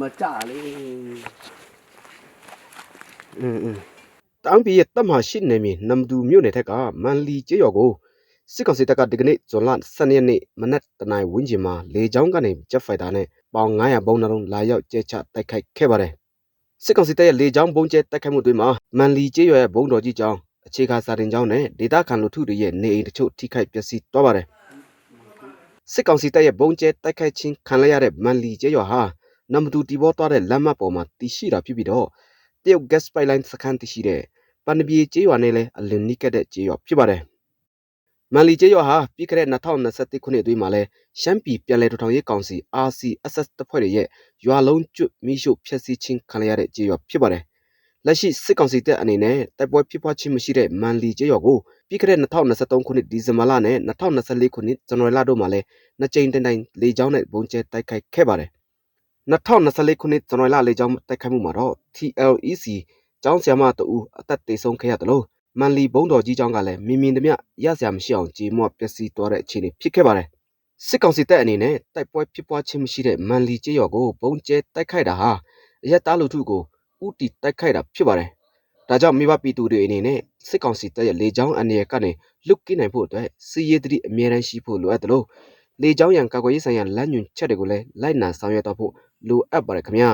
မကြလေอืมတန်းပြည်ရဲ့တပ်မှရှိနေမည်နမ်ဒူမြို့နယ်ထက်ကမန်လီကျေးရွာကိုစစ်ကောင်စီတပ်ကဒီကနေ့ဇွန်လ12ရက်နေ့မနက်တနင်္ဝင်းကျင်မှာလေကြောင်းကနေဂျက်ဖိုက်တာနဲ့ပေါင်900ဘုံနှလုံးလာရောက်ကျဲချတိုက်ခိုက်ခဲ့ပါတယ် စစ်ကောင်စီတပ်ရဲ့လေကြောင်းဘုံကျဲတိုက်ခိုက်မှုတွေမှာမန်လီကျေးရွာရဲ့ဘုံတော်ကြီးကျောင်းအခြေခံစာတင်ကျောင်းနဲ့ဒေသခံလူထုတွေရဲ့နေအိမ်တချို့ထိခိုက်ပျက်စီးသွားပါတယ်စစ်ကောင်စီတပ်ရဲ့ဘုံကျဲတိုက်ခိုက်ခြင်းခံရတဲ့မန်လီကျေးရွာဟာနမ်ဒူတီဘောသွားတဲ့လမ်းမပေါ်မှာတည်ရှိတာဖြစ်ပြီးတော့တရုတ် gas pipeline စခန်းတရှိတဲ့ပန်နပြေကျေးရွာနဲ့လည်းအလင်းနီးကပ်တဲ့ကျေးရွာဖြစ်ပါတယ်။ မန်လီကျေးရွာဟာပြီးခဲ့တဲ့2021ခုနှစ်အတွင်းမှာလဲရှမ်းပြည်ပြည်လဲထူထောင်ရေးကောင်စီ RCSS တပ်ဖွဲ့တွေရဲ့ရွာလုံးကျွတ်မိရှုဖျက်ဆီးခြင်းခံရတဲ့ကျေးရွာဖြစ်ပါတယ်။လက်ရှိစစ်ကောင်စီတပ်အနေနဲ့တိုက်ပွဲဖြစ်ပွားခြင်းမရှိတဲ့မန်လီကျေးရွာကိုပြီးခဲ့တဲ့2023ခုနှစ်ဒီဇင်ဘာလနဲ့2024ခုနှစ်ဇန်နဝါရီလတို့မှာလဲနှစ်ကြိမ်တိုင်တိုင်လေကြောင်းနဲ့ဘုံကျဲတိုက်ခိုက်ခဲ့ပါတယ်။2024ခုနှစ်ဇန်နဝါရီလလေကြောင်းတိုက်ခိုက်မှုမှာတော့ TLEC ကျောင်းဆရာမတဦးအသက်သေဆုံးခဲ့ရတယ်လို့ မန်လီဘုံတော်ကြီးကျောင်းကလည်းမြင်မြင်တမျှရစရာမရှိအောင်ကြေမွပျက်စီးသွားတဲ့အခြေအနေဖြစ်ခဲ့ပါတယ်စစ်ကောင်စီတပ်အနေနဲ့တိုက်ပွဲဖြစ်ပွားခြင်းမရှိတဲ့မန်လီကျေးရွာကိုဘုံကျဲတိုက်ခိုက်တာဟာအရက်သားလူထုကိုဥတီတိုက်ခိုက်တာဖြစ်ပါတယ်ဒါကြောင့်မိဘပြည်သူတွေအနေနဲ့စစ်ကောင်စီတပ်ရဲ့လေကြောင်းအနေနဲ့ကနေလွတ်ကင်းနိုင်ဖို့အတွက်စီးရဲသတိအမြဲတမ်းရှိဖို့လိုအပ်တယ်လို့လေကြောင်းရန်ကာကွယ်ရေးဆိုင်ရာလမ်းညွှန်ချက်တွေကိုလည်းလိုက်နာဆောင်ရွက်တော့ဖို့လိုအပ်ပါတယ်ခင်ဗျာ